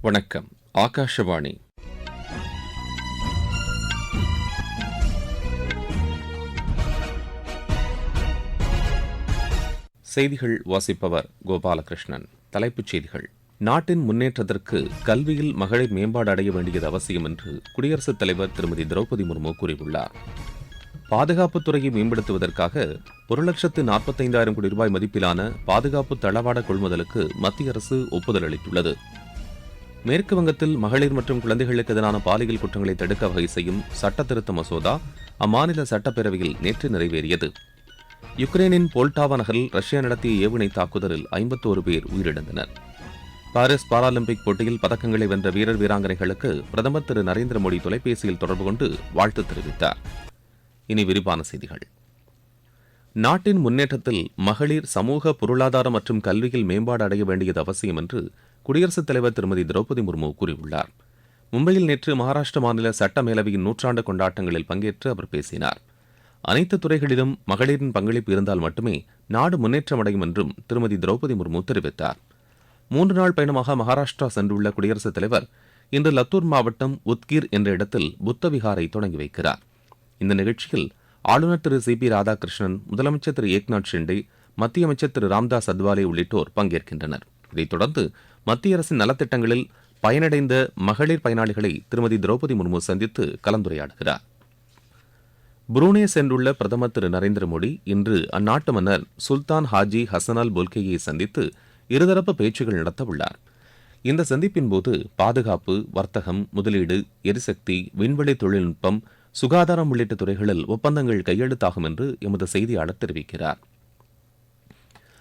வணக்கம் ஆகாஷவாணி. செய்திகள் வாசிப்பவர் கோபாலகிருஷ்ணன். தலைப்புச் செய்திகள். நாட்டின் முன்னேற்றத்திற்கு கல்வியில் மகளிர் மேம்பாடு அடைய வேண்டியது அவசியம் என்று குடியரசுத் தலைவர் திருமதி திரௌபதி முர்மு கூறியுள்ளார். பாதுகாப்புத் துறையை மேம்படுத்துவதற்காக ஒரு லட்சத்து நாற்பத்தைந்தாயிரம் கோடி ரூபாய் மதிப்பிலான பாதுகாப்பு தளவாட கொள்முதலுக்கு மத்திய அரசு ஒப்புதல் அளித்துள்ளது. மேற்கு வங்கத்தில் மகளிர் மற்றும் குழந்தைகளுக்கு எதிரான பாலியல் குற்றங்களை தடுக்க வகை செய்யும் சட்ட திருத்த மசோதா அம்மாநில சட்டப்பேரவையில் நேற்று நிறைவேறியது. யுக்ரைனின் போல்டாவா நகரில் ரஷ்யா நடத்திய ஏவுகணை தாக்குதலில் ஐம்பத்தோரு பேர் உயிரிழந்தனர். பாரிஸ் பாராலிம்பிக் போட்டியில் பதக்கங்களை வென்ற வீரர் வீராங்கனைகளுக்கு பிரதமர் திரு நரேந்திர மோடி தொலைபேசியில் தொடர்பு கொண்டு வாழ்த்து தெரிவித்தார். இனி விரிவான செய்திகள். நாட்டின் முன்னேற்றத்தில் மகளிர் சமூக பொருளாதார மற்றும் கல்வியில் மேம்பாடு அடைய வேண்டியது அவசியம் என்று குடியரசுத் தலைவர் திருமதி திரௌபதி முர்மு கூறியுள்ளார். மும்பையில் நேற்று மகாராஷ்டிர மாநில சட்ட மேலவையின் நூற்றாண்டு கொண்டாட்டங்களில் பங்கேற்று அவர் பேசினார். அனைத்து துறைகளிலும் மகளிரின் பங்களிப்பு இருந்தால் மட்டுமே நாடு முன்னேற்றம் அடையும் என்றும் திருமதி திரௌபதி முர்மு தெரிவித்தார். மூன்று நாள் பயணமாக மகாராஷ்டிரா சென்றுள்ள குடியரசுத் தலைவர் இன்று லத்தூர் மாவட்டம் உத்கீர் என்ற இடத்தில் புத்த விகாரை தொடங்கி வைக்கிறார். இந்த நிகழ்ச்சியில் ஆளுநர் திரு சி பி ராதாகிருஷ்ணன் முதலமைச்சர் திரு ஏக்நாத் ஷிண்டே மத்திய அமைச்சர் திரு ராம்தாஸ் அத்வாலே உள்ளிட்டோர் பங்கேற்கின்றனர். இதைத் தொடர்ந்து மத்திய அரசின் நலத்திட்டங்களில் பயனடைந்த மகளிர் பயனாளிகளை திருமதி திரௌபதி முர்மு சந்தித்து கலந்துரையாடுகிறார். புரூனே சென்றுள்ள பிரதமர் திரு நரேந்திர மோடி இன்று அந்நாட்டு மன்னர் சுல்தான் ஹாஜி ஹசனால் பொல்கேயை சந்தித்து இருதரப்பு பேச்சுகள் நடத்த உள்ளார் இந்த சந்திப்பின் போது பாதுகாப்பு வர்த்தகம் முதலீடு எரிசக்தி விண்வெளி தொழில்நுட்பம் சுகாதாரம் உள்ளிட்ட துறைகளில் ஒப்பந்தங்கள் கையெழுத்தாகும் என்று எமது செய்தியாளர் தெரிவிக்கிறார்.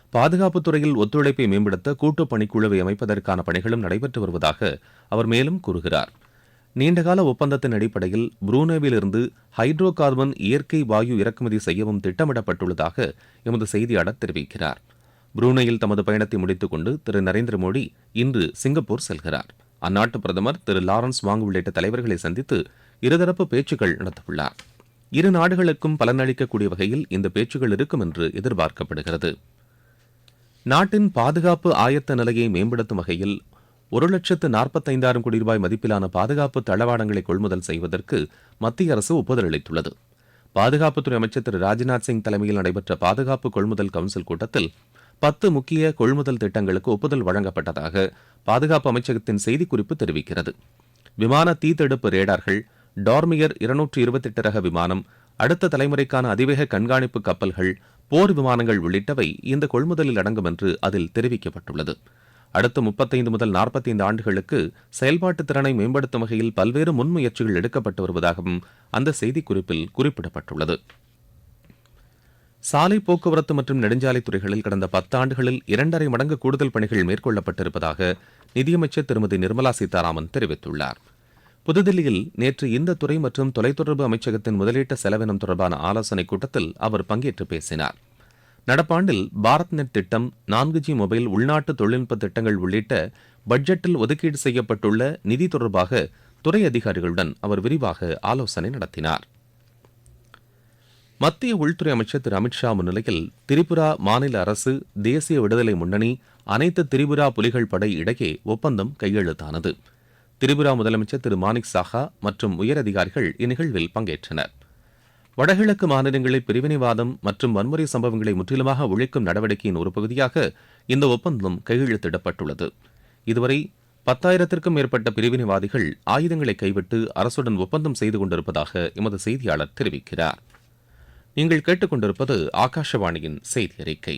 பாதுகாப்புத் துறையில் ஒத்துழைப்பை மேம்படுத்த கூட்டு பணிக்குழுவை அமைப்பதற்கான பணிகளும் நடைபெற்று வருவதாக அவர் மேலும் கூறுகிறார். நீண்டகால ஒப்பந்தத்தின் அடிப்படையில் புரூனேவிலிருந்து ஹைட்ரோ கார்பன் இயற்கை வாயு இறக்குமதி செய்யவும் திட்டமிடப்பட்டுள்ளதாக எமது செய்தியாளர் தெரிவிக்கிறார். புரூனேயில் தமது பயணத்தை முடித்துக் கொண்டு திரு. நரேந்திர மோடி இன்று சிங்கப்பூர் செல்கிறார். அந்நாட்டு பிரதமர் திரு. லாரன்ஸ் வாங் உள்ளிட்ட தலைவர்களை சந்தித்து இருதரப்பு பேச்சுக்கள் நடத்தவுள்ளார். இரு நாடுகளுக்கும் பலனளிக்கக்கூடிய வகையில் இந்த பேச்சுகள் இருக்கும் என்று எதிர்பார்க்கப்படுகிறது. நாட்டின் பாதுகாப்பு ஆயத்த நிலையை மேம்படுத்தும் வகையில் ஒரு லட்சத்து நாற்பத்தைந்தாயிரம் கோடி ரூபாய் மதிப்பிலான பாதுகாப்பு தளவாடங்களை கொள்முதல் செய்வதற்கு மத்திய அரசு ஒப்புதல் அளித்துள்ளது. பாதுகாப்புத்துறை அமைச்சர் திரு ராஜ்நாத் சிங் தலைமையில் நடைபெற்ற பாதுகாப்பு கொள்முதல் கவுன்சில் கூட்டத்தில் பத்து முக்கிய கொள்முதல் திட்டங்களுக்கு ஒப்புதல் வழங்கப்பட்டதாக பாதுகாப்பு அமைச்சகத்தின் செய்திக்குறிப்பு தெரிவிக்கிறது. விமான தீத்தடுப்பு ரேடார்கள் டார்மியர் இருநூற்று இருபத்தெட்டு ரக விமானம் அடுத்த தலைமுறைக்கான அதிவேக கண்காணிப்பு கப்பல்கள் போர் விமானங்கள் உள்ளிட்டவை இந்த கொள்முதலில் அடங்கும் என்று அதில் தெரிவிக்கப்பட்டுள்ளது. அடுத்த முப்பத்தைந்து முதல் நாற்பத்தைந்து ஆண்டுகளுக்கு செயல்பாட்டு திறனை மேம்படுத்தும் வகையில் பல்வேறு முன்முயற்சிகள் எடுக்கப்பட்டு வருவதாகவும் அந்த செய்திக்குறிப்பில் குறிப்பிடப்பட்டுள்ளது. சாலை போக்குவரத்து மற்றும் நெடுஞ்சாலை துறைகளில் கடந்த பத்தாண்டுகளில் இரண்டரை மடங்கு கூடுதல் பணிகள் மேற்கொள்ளப்பட்டிருப்பதாக நிதியமைச்சர் திருமதி நிர்மலா சீதாராமன் தெரிவித்துள்ளார். புதுதில்லியில் நேற்று இந்த துறை மற்றும் தொலைத்தொடர்பு அமைச்சகத்தின் முதலீட்டு செலவினம் தொடர்பான ஆலோசனைக் கூட்டத்தில் அவர் பங்கேற்று பேசினார். நடப்பாண்டில் பாரத் நெட் திட்டம் நான்கு ஜி மொபைல் உள்நாட்டு தொழில்நுட்ப திட்டங்கள் உள்ளிட்ட பட்ஜெட்டில் ஒதுக்கீடு செய்யப்பட்டுள்ள நிதி தொடர்பாக துறை அதிகாரிகளுடன் அவர் விரிவாக ஆலோசனை நடத்தினார். மத்திய உள்துறை அமைச்சர் திரு அமித்ஷா முன்னிலையில் திரிபுரா மாநில அரசு தேசிய விடுதலை முன்னணி அனைத்து திரிபுரா புலிகள் படை இடையே ஒப்பந்தம் கையெழுத்தானது. திரிபுரா முதலமைச்சர் திரு மாணிக் சாஹா மற்றும் உயரதிகாரிகள் இந்நிகழ்வில் பங்கேற்றனர். வடகிழக்கு மாநிலங்களில் பிரிவினைவாதம் மற்றும் வன்முறை சம்பவங்களை முற்றிலுமாக ஒழிக்கும் நடவடிக்கையின் ஒரு பகுதியாக இந்த ஒப்பந்தம் கையெழுத்திடப்பட்டுள்ளது. இதுவரை பத்தாயிரத்திற்கும் மேற்பட்ட பிரிவினைவாதிகள் ஆயுதங்களை கைவிட்டு அரசுடன் ஒப்பந்தம் செய்து கொண்டிருப்பதாக எமது செய்தியாளர் தெரிவிக்கிறார். நீங்கள் கேட்டுக்கொண்டிருப்பது ஆகாஷவாணியின் செய்தி அறிக்கை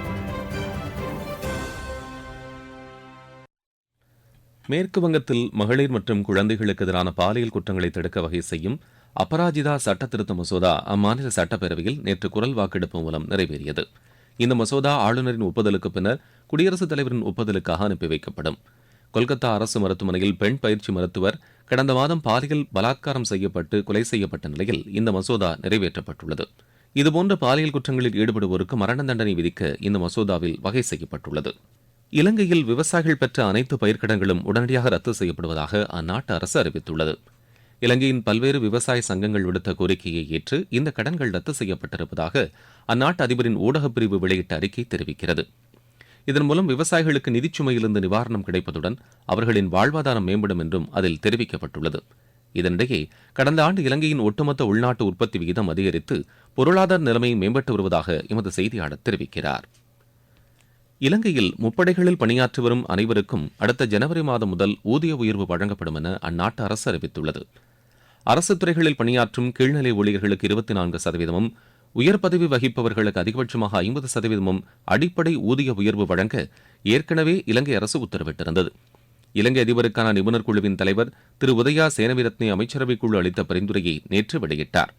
மேற்கு வங்கத்தில் மகளிர் மற்றும் குழந்தைகளுக்கு எதிரான பாலியல் குற்றங்களை தடுக்க வகை செய்யும் அபராஜிதா சட்ட திருத்த மசோதா அம்மாநில சட்டப்பேரவையில் நேற்று குரல் வாக்கெடுப்பு மூலம் நிறைவேறியது. இந்த மசோதா ஆளுநரின் ஒப்புதலுக்கு பின்னர் குடியரசுத் தலைவரின் ஒப்புதலுக்காக அனுப்பி வைக்கப்படும். கொல்கத்தா அரசு மருத்துவமனையில் பெண் பயிற்சி மருத்துவர் கடந்த மாதம் பாலியல் பலாத்காரம் செய்யப்பட்டு கொலை செய்யப்பட்ட நிலையில் இந்த மசோதா நிறைவேற்றப்பட்டுள்ளது. இதுபோன்ற பாலியல் குற்றங்களில் ஈடுபடுவோருக்கு மரண தண்டனை விதிக்க இந்த மசோதாவில் வகை செய்யப்பட்டுள்ளது. இலங்கையில் விவசாயிகள் பெற்ற அனைத்து பயிர்க்கடன்களும் உடனடியாக ரத்து செய்யப்படுவதாக அந்நாட்டு அரசு அறிவித்துள்ளது. இலங்கையின் பல்வேறு விவசாய சங்கங்கள் விடுத்த கோரிக்கையை ஏற்று இந்த கடன்கள் ரத்து செய்யப்பட்டிருப்பதாக அந்நாட்டு அதிபரின் ஊடகப் பிரிவு வெளியிட்ட அறிக்கை தெரிவிக்கிறது. இதன் மூலம் விவசாயிகளுக்கு நிதிச்சுமையிலிருந்து நிவாரணம் கிடைப்பதுடன் அவர்களின் வாழ்வாதாரம் மேம்படும் என்றும் அதில் தெரிவிக்கப்பட்டுள்ளது. இதனிடையே கடந்த ஆண்டு இலங்கையின் ஒட்டுமொத்த உள்நாட்டு உற்பத்தி விகிதம் அதிகரித்து பொருளாதார நிலைமை மேம்பட்டு வருவதாக எமது செய்தியாளர் தெரிவிக்கிறார். இலங்கையில் முப்படைகளில் பணியாற்றி வரும் அனைவருக்கும் அடுத்த ஜனவரி மாதம் முதல் ஊதிய உயர்வு வழங்கப்படும் என அந்நாட்டு அரசு அறிவித்துள்ளது. அரசு துறைகளில் பணியாற்றும் கீழ்நிலை ஊழியர்களுக்கு இருபத்தி நான்கு சதவீதமும் உயர் பதவி வகிப்பவர்களுக்கு அதிகபட்சமாக ஐம்பது சதவீதமும் அடிப்படை ஊதிய உயர்வு வழங்க ஏற்கனவே இலங்கை அரசு உத்தரவிட்டிருந்தது. இலங்கை அதிபருக்கான நிபுணர் குழுவின் தலைவர் திரு. உதயா சேனவிரத்னே அமைச்சரவைக் குழு அளித்த பரிந்துரையை நேற்று வெளியிட்டார்.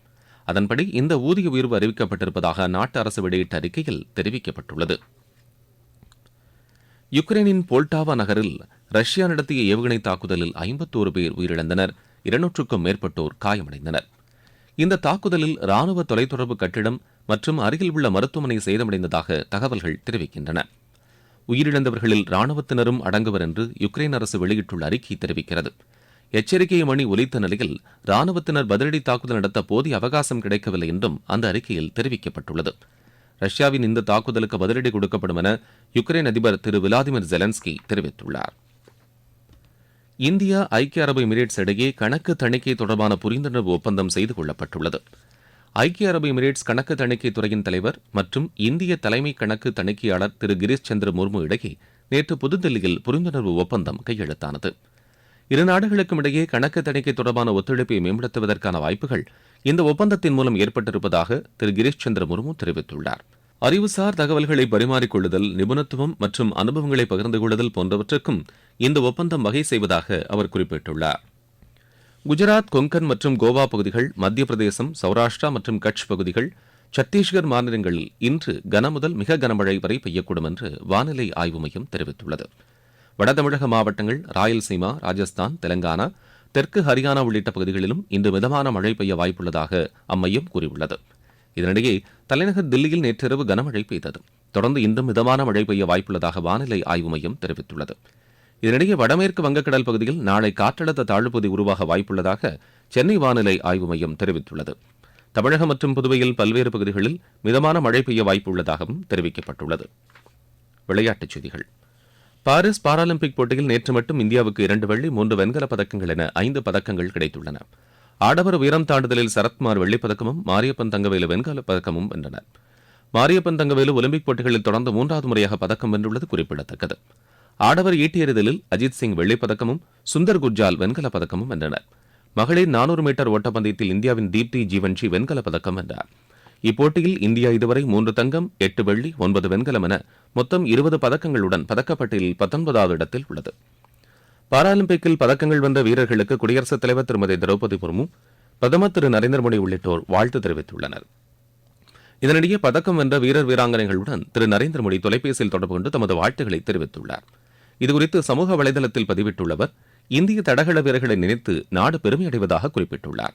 அதன்படி இந்த ஊதிய உயர்வு அறிவிக்கப்பட்டிருப்பதாக அந்நாட்டு அரசு வெளியிட்ட அறிக்கையில் தெரிவிக்கப்பட்டுள்ளது. யுக்ரைனின் போல்டாவா நகரில் ரஷ்யா நடத்திய ஏவுகணை தாக்குதலில் ஐம்பத்தோரு பேர் உயிரிழந்தனர். இருநூற்றுக்கும் மேற்பட்டோர் காயமடைந்தனர். இந்த தாக்குதலில் ராணுவ தொலைத்தொடர்பு கட்டிடம் மற்றும் அருகில் உள்ள மருத்துவமனை சேதமடைந்ததாக தகவல்கள் தெரிவிக்கின்றன. உயிரிழந்தவர்களில் ராணுவத்தினரும் அடங்குவர் என்று யுக்ரைன் அரசு வெளியிட்டுள்ள அறிக்கை தெரிவிக்கிறது. எச்சரிக்கை மணி ஒலித்த நிலையில் ராணுவத்தினர் பதிலடி தாக்குதல் நடத்த போதிய அவகாசம் கிடைக்கவில்லை என்றும் அந்த அறிக்கையில் தெரிவிக்கப்பட்டுள்ளது. ரஷ்யாவின் இந்த தாக்குதலுக்கு பதிலடி கொடுக்கப்படும் என யுக்ரைன் அதிபர் திரு விளாடிமிர் ஜெலன்ஸ்கி தெரிவித்துள்ளார். இந்தியா ஐக்கிய அரபு எமிரேட்ஸ் இடையே கணக்கு தணிக்கை தொடர்பான புரிந்துணர்வு ஒப்பந்தம் செய்து கொள்ளப்பட்டுள்ளது. ஐக்கிய அரபு எமிரேட்ஸ் கணக்கு தணிக்கை துறையின் தலைவர் மற்றும் இந்திய தலைமை கணக்கு தணிக்கையாளர் திரு கிரீஷ் சந்திர முர்மு இடையே நேற்று புதுதில்லியில் புரிந்துணர்வு ஒப்பந்தம் கையெழுத்தானது. இரு நாடுகளுக்கும் இடையே கணக்கு தணிக்கை தொடர்பான ஒத்துழைப்பை மேம்படுத்துவதற்கான வாய்ப்புகள் இந்த ஒப்பந்தத்தின் மூலம் ஏற்பட்டிருப்பதாக திரு கிரீஷ் சந்திர முர்மு தெரிவித்துள்ளார். அறிவுசார் தகவல்களை பரிமாறிக்கொள்ளுதல் நிபுணத்துவம் மற்றும் அனுபவங்களை பகிர்ந்து கொள்ளுதல் போன்றவற்றுக்கும் இந்த ஒப்பந்தம் வகை செய்வதாக அவர் குறிப்பிட்டுள்ளார். குஜராத் கொங்கன் மற்றும் கோவா பகுதிகள் மத்திய பிரதேசம் சௌராஷ்டிரா மற்றும் கட்ச் பகுதிகள் சத்தீஸ்கர் மாநிலங்களில் இன்று கனமுதல் மிக கனமழை வரை பெய்யக்கூடும் என்று வானிலை ஆய்வு மையம் தெரிவித்துள்ளது. வடதமிழக மாவட்டங்கள் ராயல்சீமா ராஜஸ்தான் தெலங்கானா தெற்கு ஹரியானா உள்ளிட்ட பகுதிகளிலும் இன்று மிதமான மழை பெய்ய வாய்ப்புள்ளதாக அம்மையம் கூறியுள்ளது. இதனிடையே தலைநகர் தில்லியில் நேற்றிரவு கனமழை பெய்தது. தொடர்ந்து இன்றும் மிதமான மழை பெய்ய வாய்ப்புள்ளதாக வானிலை ஆய்வு மையம் தெரிவித்துள்ளது. இதனிடையே வடமேற்கு வங்கக்கடல் பகுதியில் நாளை காற்றழுத்த தாழ்வுப்பகுதி உருவாக வாய்ப்புள்ளதாக சென்னை வானிலை ஆய்வு மையம் தெரிவித்துள்ளது. தமிழகம் மற்றும் புதுவையில் பல்வேறு பகுதிகளில் மிதமான மழை பெய்ய வாய்ப்புள்ளதாகவும் தெரிவிக்கப்பட்டுள்ளது. விளையாட்டுச் செய்திகள். பாரிஸ் பாராலிம்பிக் போட்டியில் நேற்று மட்டும் இந்தியாவுக்கு இரண்டு வெள்ளி மூன்று வெண்கலப் பதக்கங்கள் என ஐந்து பதக்கங்கள் கிடைத்துள்ளன. ஆடவர் உயரம் தாண்டுதலில் சரத்குமார் வெள்ளிப்பதக்கமும் மாரியப்பன் தங்கவேலு வெண்கலப் பதக்கமும் வென்றனர் மாரியப்பன் தங்கவேலு ஒலிம்பிக் போட்டிகளில் தொடர்ந்து மூன்றாவது முறையாக பதக்கம் வென்றுள்ளது குறிப்பிடத்தக்கது. ஆடவர் ஈட்டியறிதலில் அஜித் சிங் வெள்ளிப்பதக்கமும் சுந்தர் குர்ஜால் வெண்கலப் பதக்கமும் வென்றனர். மகளிர் நானூறு மீட்டர் ஓட்டப்பந்தயத்தில் இந்தியாவின் தீப்தி ஜீவன்ஷி வெண்கலப் பதக்கம் வென்றார். இப்போட்டியில் இந்தியா இதுவரை மூன்று தங்கம் எட்டு வெள்ளி ஒன்பது வெண்கலம் என மொத்தம் இருபது பதக்கங்களுடன் பதக்கப்பட்டியலில் பத்தொன்பதாவது இடத்தில் உள்ளது. பாராலிம்பிக்கில் பதக்கங்கள் வென்ற வீரர்களுக்கு குடியரசுத் தலைவர் திருமதி திரௌபதி முர்மு பிரதமர் திரு நரேந்திர மோடி உள்ளிட்டோர் வாழ்த்து தெரிவித்துள்ளனர். இதனிடையே பதக்கம் வென்ற வீரர் வீராங்கனைகளுடன் திரு நரேந்திர மோடி தொலைபேசியில் தொடர்பு கொண்டு தமது வாழ்த்துக்களை தெரிவித்துள்ளார். இதுகுறித்து சமூக வலைதளத்தில் பதிவிட்டுள்ள அவர் இந்திய தடகள வீரர்களை நினைத்து நாடு பெருமையடைவதாக குறிப்பிட்டுள்ளார்.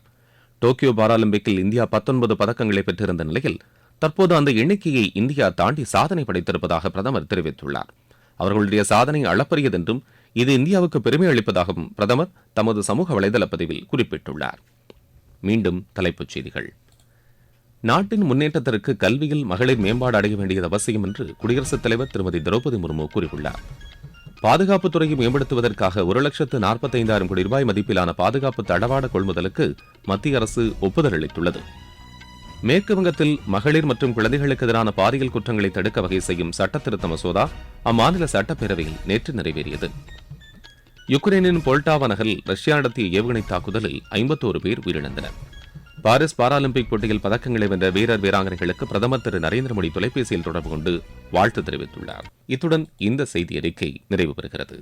டோக்கியோ பாராலிம்பிக்கில் இந்தியா பத்தொன்பது பதக்கங்களை பெற்றிருந்த நிலையில் தற்போது அந்த எண்ணிக்கையை இந்தியா தாண்டி சாதனை படைத்திருப்பதாக பிரதமர் தெரிவித்துள்ளார். அவர்களுடைய சாதனை அளப்பரியது என்றும் இது இந்தியாவுக்கு பெருமை அளிப்பதாகவும் பிரதமர் தமது சமூக வலைதள பதிவில் குறிப்பிட்டுள்ளார். மீண்டும் தலைப்புச் செய்திகள். நாட்டின் முன்னேற்றத்திற்கு கல்வியில் மகளிர் மேம்பாடு அடைய வேண்டியது அவசியம் என்று குடியரசுத் தலைவர் திருமதி திரௌபதி முர்மு கூறியுள்ளார். பாதுகாப்புத் துறையை மேம்படுத்துவதற்காக ஒரு லட்சத்து நாற்பத்தைந்தாயிரம் கோடி ரூபாய் மதிப்பிலான பாதுகாப்பு தடவாட கொள்முதலுக்கு மத்திய அரசு ஒப்புதல் அளித்துள்ளது. மேற்கு வங்கத்தில் மகளிர் மற்றும் குழந்தைகளுக்கு எதிரான பாலியல் குற்றங்களை தடுக்க வகை செய்யும் சட்டத்திருத்த மசோதா அம்மாநில சட்டப்பேரவையில் நேற்று நிறைவேறியது. யுக்ரைனின் பொல்டாவா நகரில் ரஷ்யா நடத்திய ஏவுகணை தாக்குதலில் ஐம்பத்தோரு பேர் உயிரிழந்தனர். பாரிஸ் பாராலிம்பிக் போட்டியில் பதக்கங்களை வென்ற வீரர் வீராங்கனைகளுக்கு பிரதமர் திரு நரேந்திர மோடி தொலைபேசியில் தொடர்பு கொண்டு வாழ்த்து தெரிவித்துள்ளார். இத்துடன் இந்த செய்தி அறிக்கை நிறைவு பெறுகிறது